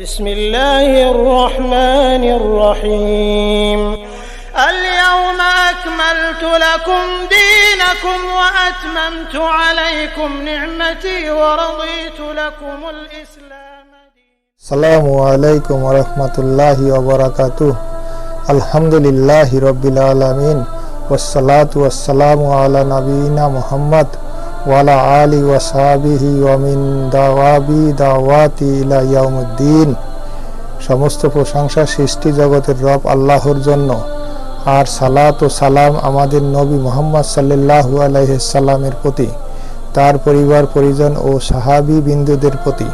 بسم الله الرحمن الرحيم. اليوم أكملت لكم دينكم وأتممت عليكم نعمتي ورضيت لكم الإسلام السلام عليكم ورحمة الله وبركاته. الحمد لله رب العالمين. والصلاة والسلام على نبينا محمد ওয়ালা আলি ওয়াসাবিহি ওয়ামিন দাওয়াবি দাওয়াতি ইলা ইয়াউমুদ্দিন। সমস্ত প্রশংসা সৃষ্টি জগতের রব আল্লাহর জন্য। আর সালাত ও সালাম আমাদের নবী মোহাম্মদ সাল্লাল্লাহু আলাইহি সাল্লামের প্রতি, তার পরিবার, পরিজন ও সাহাবী বিন্দুদের প্রতি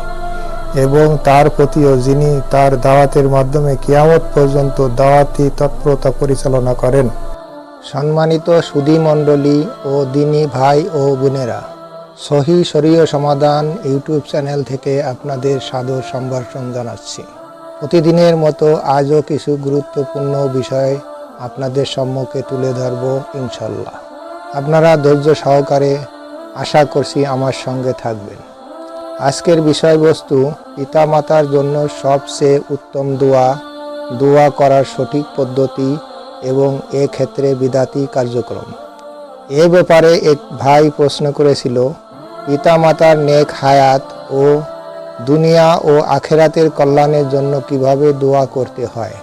এবং তার প্রতিও যিনি তার দাওয়াতের মাধ্যমে কিয়ামত পর্যন্ত দাওয়াতি তৎপরতা পরিচালনা করেন। সম্মানিত সুধী মণ্ডলী ও দিনী ভাই ও বোনেরা সহি শরীয় সমাধান ইউটিউব চ্যানেল থেকে আপনাদের সাদর সম্ভাষণ জানাচ্ছি। প্রতিদিনের মতো আজও কিছু গুরুত্বপূর্ণ বিষয় আপনাদের সম্মুখে তুলে ধরব ইনশাল্লাহ। আপনারা ধৈর্য সহকারে আশা করছি আমার সঙ্গে থাকবেন। আজকের বিষয়বস্তু পিতামাতার জন্য সবচেয়ে উত্তম দোয়া দোয়া করার সঠিক পদ্ধতি এবং এ ক্ষেত্রে বিদাতি কার্যক্রম। এ ব্যাপারে এক ভাই প্রশ্ন করেছিল, পিতামাতার নেক হায়াত ও দুনিয়া ও আখেরাতের কল্যাণের জন্য কীভাবে দোয়া করতে হয়?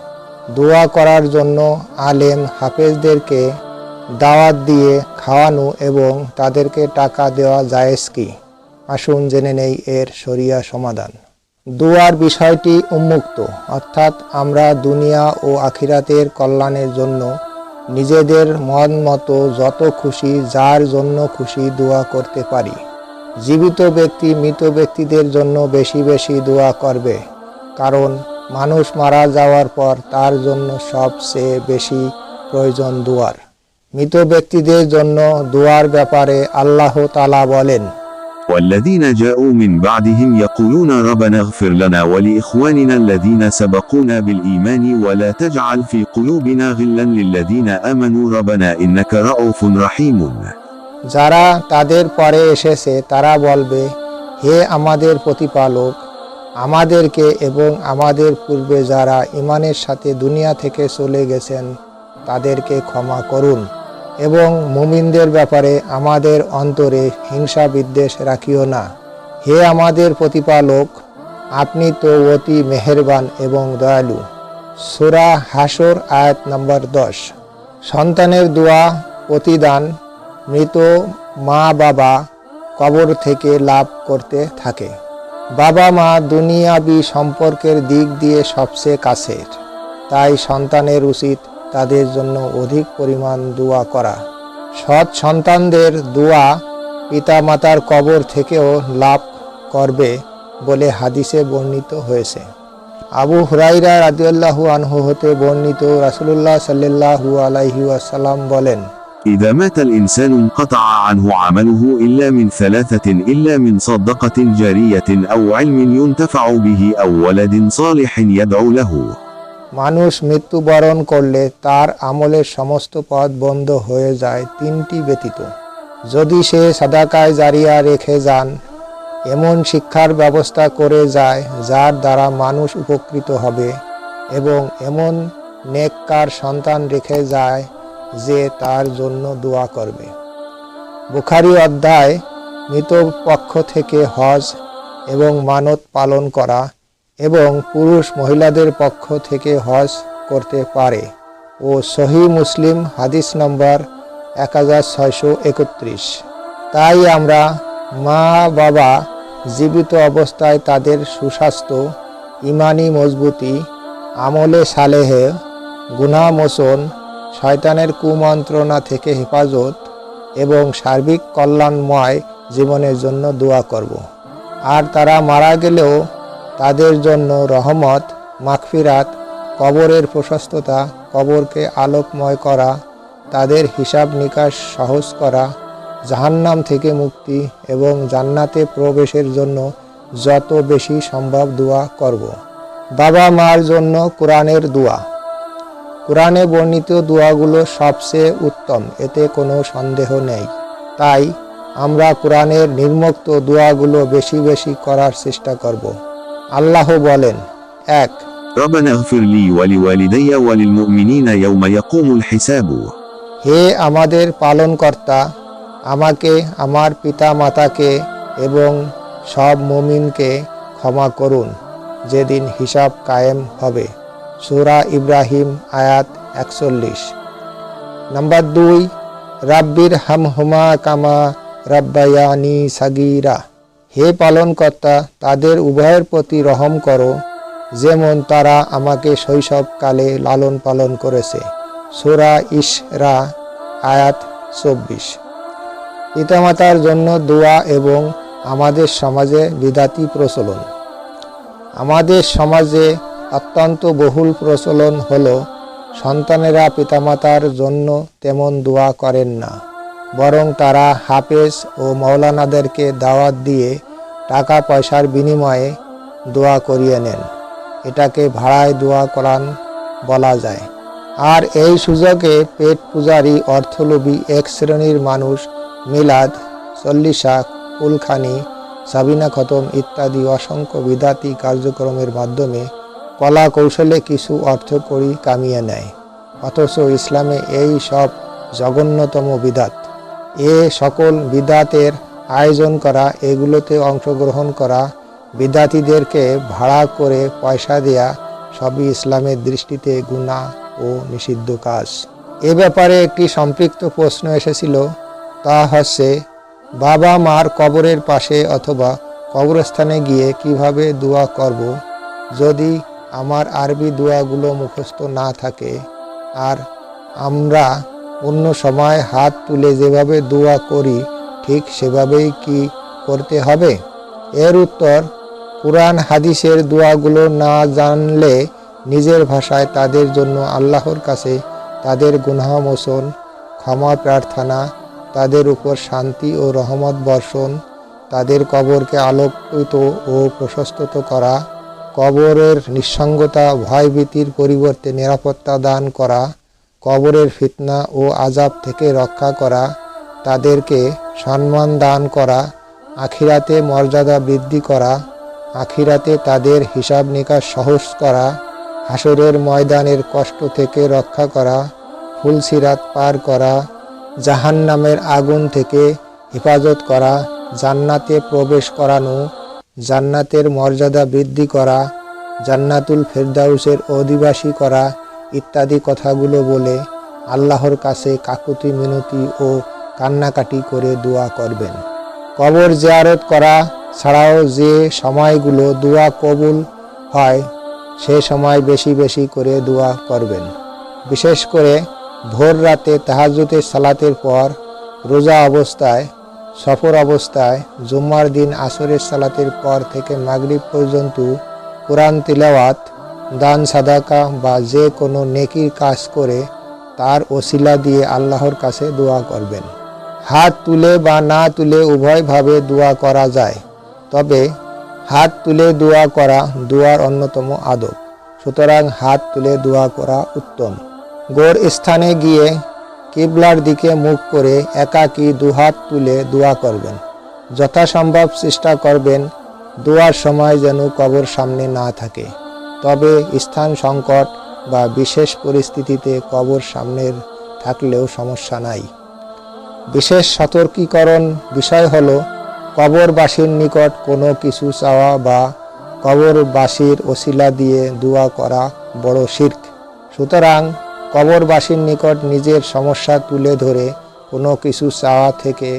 দোয়া করার জন্য আলেম হাফেজদেরকে দাওয়াত দিয়ে খাওয়ানো এবং তাদেরকে টাকা দেওয়া জায়েজ কি? আসুন জেনে নেই এর শরিয়া সমাধান। দুয়ার বিষয়টি উন্মুক্ত, অর্থাৎ আমরা দুনিয়া ও আখিরাতের কল্যাণের জন্য নিজেদের মন মতো যত খুশি, যার জন্য খুশি দোয়া করতে পারি। জীবিত ব্যক্তি মৃত ব্যক্তিদের জন্য বেশি বেশি দোয়া করবে। কারণ মানুষ মারা যাওয়ার পর তার জন্য সবচেয়ে বেশি প্রয়োজন দুয়ার। মৃত ব্যক্তিদের জন্য দুয়ার ব্যাপারে আল্লাহ তালা বলেন والذين جاءوا من بعدهم يقولون ربنا اغفر لنا ولإخواننا الذين سبقونا بالإيمان ولا تجعل في قلوبنا غلا للذين آمنوا ربنا إنك رؤوف رحيم যারা তাদের পরে এসেছে তারা বলবে হে আমাদের প্রতিপালক আমাদেরকে এবং আমাদের পূর্বে যারা ইমানের সাথে দুনিয়া থেকে চলে গেছেন তাদেরকে ক্ষমা করুন এবং মুমিনদের ব্যাপারে আমাদের অন্তরে হিংসা বিদ্বেষ রাখিও না। হে আমাদের প্রতিপালক, আপনি তো অতি মেহেরবান এবং দয়ালু। সুরা হাসর আয়াত নম্বর দশ। সন্তানের দোয়া, প্রতিদান মৃত মা বাবা কবর থেকে লাভ করতে থাকে। বাবা মা দুনিয়াবি সম্পর্কের দিক দিয়ে সবচেয়ে কাছের। তাই সন্তানের উচিত তাদের জন্য অধিক পরিমাণ দোয়া করা সৎ সন্তানদের দোয়া পিতামাতার কবর থেকেও লাভ করবে বলে হাদিসে বর্ণিত হয়েছে আবু হুরাইরা রাদিয়াল্লাহু আনহু হতে বর্ণিত রাসূলুল্লাহ সাল্লাল্লাহু আলাইহি ওয়াসাল্লাম বলেন إذا مات الإنسان انقطع عنه عمله إلا من ثلاثة إلا من صدقة جارية أو علم ينتفع به أو ولد صالح يدعو له মানুষ মৃত্যুবরণ করলে তার আমলের সমস্ত পথ বন্ধ হয়ে যায় তিনটি ব্যতীত। যদি সে সাদাকায় জারিয়া রেখে যান, এমন শিক্ষার ব্যবস্থা করে যায় যার দ্বারা মানুষ উপকৃত হবে এবং এমন নেককার সন্তান রেখে যায় যে তার জন্য দোয়া করবে। বুখারি অধ্যায় মৃত পক্ষ থেকে হজ এবং মানত পালন করা এবং পুরুষ মহিলাদের পক্ষ থেকে হজ করতে পারে। ও সহি মুসলিম হাদিস নম্বর এক হাজার ছয়শো একত্রিশ। তাই আমরা মা বাবা জীবিত অবস্থায় তাদের সুস্বাস্থ্য, ইমানি মজবুতি, আমলে সালেহে গুণামোচন শয়তানের কুমন্ত্রণা থেকে হেফাজত এবং সার্বিক কল্যাণময় জীবনের জন্য দোয়া করব। আর তারা মারা গেলেও তাদের জন্য রহমত, মাগফিরাত, কবরের প্রশস্ততা, কবরকে আলোকময় করা, তাদের হিসাব নিকাশ সহজ করা, জাহান্নাম থেকে মুক্তি এবং জান্নাতে প্রবেশের জন্য যত বেশি সম্ভব দোয়া করব। বাবা মার জন্য কোরআনের দোয়া। কোরআনে বর্ণিত দোয়াগুলো সবচেয়ে উত্তম, এতে কোনো সন্দেহ নেই। তাই আমরা কোরআনের নির্মুক্ত দোয়াগুলো বেশি বেশি করার চেষ্টা করব। আল্লাহ বলেন এক ربنا اغفر لي ولوالدي وللمؤمنين يوم يقوم الحساب হে আমাদের পালনকর্তা আমাকে আমার পিতা মাতাকে এবং সব মুমিনকে ক্ষমা করুন যেদিন হিসাব কায়েম হবে সূরা ইব্রাহিম আয়াত একচল্লিশ নাম্বার দুই রাব্বির হামহুমা কামা রাব্বায়ানি সাগিরা হে পালনকর্তা, তাদের উভয়ের প্রতি রহম করো, যেমন তারা আমাকে শৈশবকালে লালন পালন করেছে। সুরা ইশরা, আয়াত চব্বিশ। পিতামাতার জন্য দোয়া এবং আমাদের সমাজে বিদাতি প্রচলন। আমাদের সমাজে অত্যন্ত বহুল প্রচলন হল, সন্তানেরা পিতামাতার জন্য তেমন দোয়া করেন না। বরং তারা হাফেজ ও মৌলানাদেরকে দাওয়াত দিয়ে টাকা পয়সার বিনিময়ে দোয়া করিয়ে নেন। এটাকে ভাড়ায় দোয়া করান বলা যায়। আর এই সুযোগে পেট পূজারী অর্থলোভী এক শ্রেণির মানুষ মিলাদ, চল্লিশা, কুলখানি, সাবিনা খতম ইত্যাদি অসংখ্য বিদাতি কার্যক্রমের মাধ্যমে কলা কৌশলে কিছু অর্থ করি কামিয়ে নেয়। অথচ ইসলামে এই সব জঘন্যতম বিদাত। এ সকল বিদাতের আয়োজন করা, এগুলোতে অংশগ্রহণ করা, বিদাতিদেরকে ভাড়া করে পয়সা দেয়া সবই ইসলামের দৃষ্টিতে গুণা ও নিষিদ্ধ কাজ। এ ব্যাপারে একটি সম্পৃক্ত প্রশ্ন এসেছিল, তা হচ্ছে, বাবা মার কবরের পাশে অথবা কবরস্থানে গিয়ে কীভাবে দোয়া করব? যদি আমার আরবি দোয়াগুলো মুখস্থ না থাকে, আর আমরা অন্য সময় হাত তুলে যেভাবে দোয়া করি, ঠিক সেভাবেই কি করতে হবে? এর উত্তর, কোরআন হাদিসের দোয়াগুলো না জানলে নিজের ভাষায় তাদের জন্য আল্লাহর কাছে তাদের গুনাহ মোচন, ক্ষমা প্রার্থনা, তাদের উপর শান্তি ও রহমত বর্ষণ, তাদের কবরকে আলোকিত ও প্রশস্ত করা, কবরের নিঃসঙ্গতা, ভয়ভীতির পরিবর্তে নিরাপত্তা দান করা কবরের ফিতনা ও আজাব থেকে রক্ষা করা, তাদেরকে সম্মান দান করা, আখিরাতে মর্যাদা বৃদ্ধি করা, আখিরাতে তাদের হিসাব নিকাশ সহজ করা, হাসরের ময়দানের কষ্ট থেকে রক্ষা করা ফুলসিরাত পার করা, জাহান্নামের আগুন থেকে হেফাজত করা, জান্নাতে প্রবেশ করানো, জান্নাতের মর্যাদা বৃদ্ধি করা, জান্নাতুল ফেরদাউসের অধিবাসী করা ইত্যাদি কথাগুলো বলে আল্লাহর কাছে কাকুতি, মিনতি ও কান্নাকাটি করে দোয়া করবেন। কবর জিয়ারত করা ছাড়াও যে সময়গুলো দোয়া কবুল হয়, সে সময় বেশি বেশি করে দোয়া করবেন। বিশেষ করে ভোর রাতে তাহাজুতের সালাতের পর রোজা অবস্থায়, সফর অবস্থায়, জুম্মার দিন আসরের সালাতের পর থেকে মাগরিব পর্যন্ত কোরআন তিলাওয়াত দান, সাদাকা বা যে কোনো নেকির কাজ করে তার ওসিলা দিয়ে আল্লাহর কাছে দোয়া করবেন। হাত তুলে বা না তুলে উভয়ভাবে দোয়া করা যায়, তবে হাত তুলে দোয়া করা দোয়ার অন্যতম আদব। সুতরাং হাত তুলে দোয়া করা উত্তম। গোর স্থানে গিয়ে কিবলার দিকে মুখ করে একাকী দুহাত তুলে দোয়া করবেন। যথাসম্ভব চেষ্টা করবেন, দোয়ার সময় যেন কবর সামনে না থাকে। তবে স্থান সংকট বা বিশেষ পরিস্থিতিতে কবর সামনের থাকলেও সমস্যা নাই। বিশেষ সতর্কীকরণ বিষয় হল, কবরবাসীর নিকট কোনো কিছু চাওয়া বা কবরবাসীর ওসিলা দিয়ে দোয়া করা বড় শির্ক। সুতরাং কবরবাসীর নিকট নিজের সমস্যা তুলে ধরে কোনো কিছু চাওয়া থেকে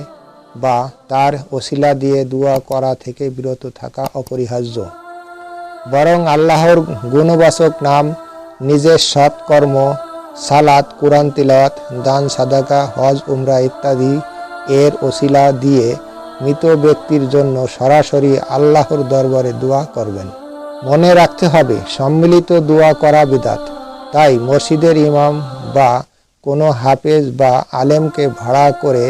বা তার ওসিলা দিয়ে দোয়া করা থেকে বিরত থাকা অপরিহার্য। বরং আল্লাহর গুণবাচক নাম, নিজের সৎকর্ম, সালাত, কোরআন তিলাওয়াত, দান, সাদাকা, হজ, উমরা ইত্যাদি এর ওসিলা দিয়ে মৃত ব্যক্তির জন্য সরাসরি আল্লাহর দরবারে দোয়া করবেন। মনে রাখতে হবে, সম্মিলিত দোয়া করা বিদাত। তাই মসজিদের ইমাম বা কোনো হাফেজ বা আলেমকে ভাড়া করে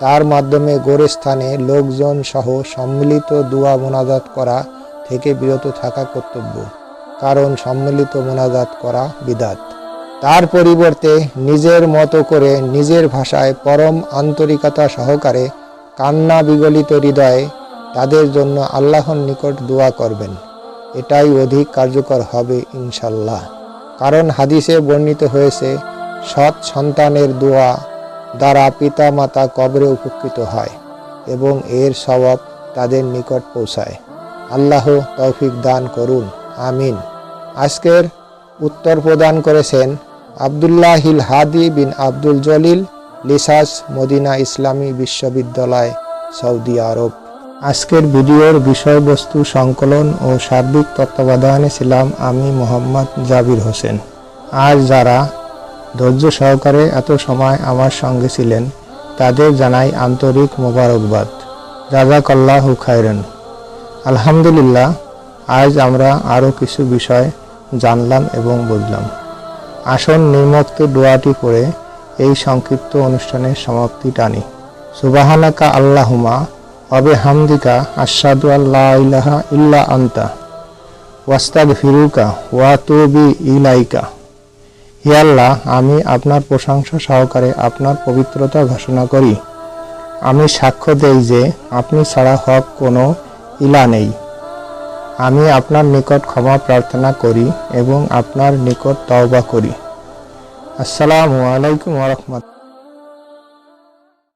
তার মাধ্যমে গোরস্থানে লোকজন সহ সম্মিলিত দোয়া মোনাজাত করা থেকে বিরত থাকা কর্তব্য। কারণ সম্মিলিত মোনাজাত করা বিদাত। তার পরিবর্তে নিজের মতো করে নিজের ভাষায় পরম আন্তরিকতা সহকারে কান্না বিগলিত হৃদয়ে তাদের জন্য আল্লাহর নিকট দোয়া করবেন। এটাই অধিক কার্যকর হবে ইনশাল্লাহ কারণ হাদিসে বর্ণিত হয়েছে, সৎ সন্তানের দোয়া দ্বারা পিতা মাতা কবরে উপকৃত হয় এবং এর স্বভাব তাদের নিকট পৌঁছায়। আল্লাহ তৌফিক দান করুন, আমিন। আজকের উত্তর প্রদান করেছেন আবদুল্লাহিল হাদি বিন আব্দুল জলিল, লিসাস মদিনা ইসলামী বিশ্ববিদ্যালয়, সৌদি আরব। আজকের ভিডিওর বিষয়বস্তু সংকলন ও সার্বিক তত্ত্বাবধানে ছিলাম আমি মোহাম্মদ জাবির হোসেন। আর যারা ধৈর্য সহকারে এত সময় আমার সঙ্গে ছিলেন, তাদের জানাই আন্তরিক মোবারকবাদ। রাজাকাল্লাহু খায়রান। আলহামদুলিল্লাহ, আজ আমরা আরও কিছু বিষয় জানলাম এবং বুঝলাম। আসন নির্মুক্ত দোয়াটি পড়ে এই সংক্ষিপ্ত অনুষ্ঠানের সমাপ্তি টানি। সুবাহানাকা আল্লাহুমা অবে হামদিকা আশাদু আল্লাহ ইলাহা ইল্লা আন্তা ওয়াস্তাদ ফিরুকা ওয়া তুবি ইলাইকা। হে আল্লাহ, আমি আপনার প্রশংসা সহকারে আপনার পবিত্রতা ঘোষণা করি। আমি সাক্ষ্য দেই যে আপনি ছাড়া হক কোনো ইলা নেই। আমি আপনার নিকট ক্ষমা প্রার্থনা করি এবং আপনার নিকট তওবা করি। আসসালামু আলাইকুম ওয়া রাহমাতুল্লাহ